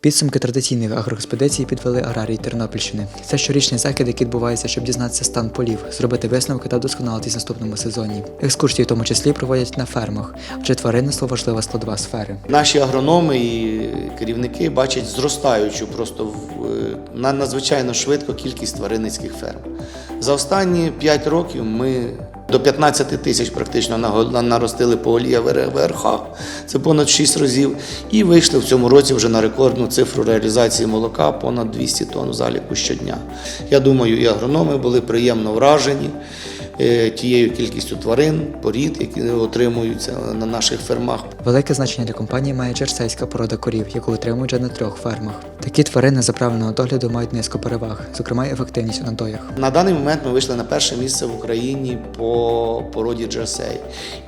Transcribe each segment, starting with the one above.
Підсумки традиційних агроекспедицій підвели аграрії Тернопільщини. Це щорічний захід, який відбувається, щоб дізнатися стан полів, зробити висновки та вдосконалитись в наступному сезоні. Екскурсії в тому числі проводять на фермах, адже тваринництво важлива складова сфери. Наші агрономи і керівники бачать зростаючу просто е, на надзвичайно швидко кількість тваринницьких ферм. За останні 5 років ми до 15 тисяч практично наростили поголів'я в ВРХ, це понад 6 разів, і вийшли в цьому році вже на рекордну цифру реалізації молока понад 200 тонн в заліку щодня. Я думаю, і агрономи були приємно вражені е, тією кількістю тварин, порід, які отримуються на наших фермах. Велике значення для компанії має джерсейська порода корів, яку отримують вже на трьох фермах. Такі тварини за правильного догляду мають низку переваг, зокрема й ефективність у надоях. На даний момент ми вийшли на перше місце в Україні по породі Джерсей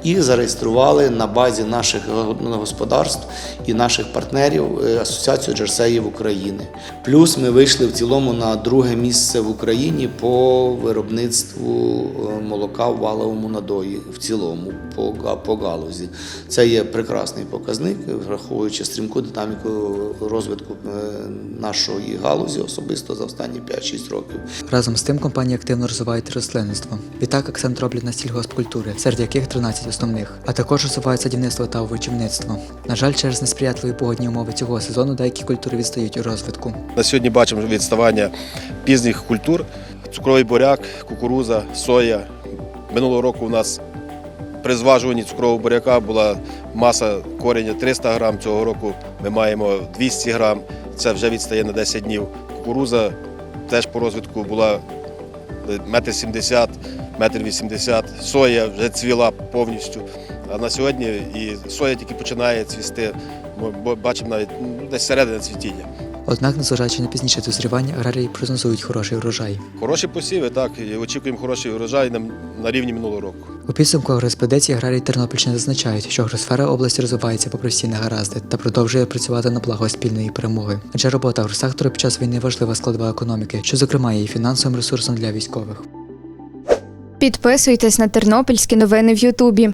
і зареєстрували на базі наших господарств і наших партнерів е, Асоціацію Джерсеїв України. Плюс ми вийшли в цілому на друге місце в Україні по виробництву е, молока в валовому надої в цілому по, по галузі. Це є прекрасний показник, враховуючи стрімку динаміку розвитку е, нашої галузі особисто за останні 5-6 років. Разом з тим компанія активно розвиває рослинництво. Відтак акцент роблять на сільгоспкультури, серед яких 13 основних, а також розвивають садівництво та овочівництво. На жаль, через несприятливі погодні умови цього сезону деякі культури відстають у розвитку. На сьогодні бачимо відставання пізніх культур: цукровий буряк, кукуруза, соя. Минулого року у нас при зважуванні цукрового буряка була маса кореня 300 грам. Цього року ми маємо 200 грам. Це вже відстає на 10 днів. Кукуруза теж по розвитку була метр 70, метр 80. Соя вже цвіла повністю. А на сьогодні і соя тільки починає цвісти. Ми бачимо навіть ну, десь середина цвітіння. Однак, незважаючи на пізніше дозрівання, аграрії прогнозують хороший врожай. Хороші посіви, так, і очікуємо хороший урожай на, на рівні минулого року. У підсумку агроекспедиції аграрії Тернопільщини зазначають, що агросфера області розвивається попри всі негаразди та продовжує працювати на благо спільної перемоги. Адже робота агросектору під час війни важлива складова економіки, що зокрема є фінансовим ресурсом для військових. Підписуйтесь на тернопільські новини в Ютубі.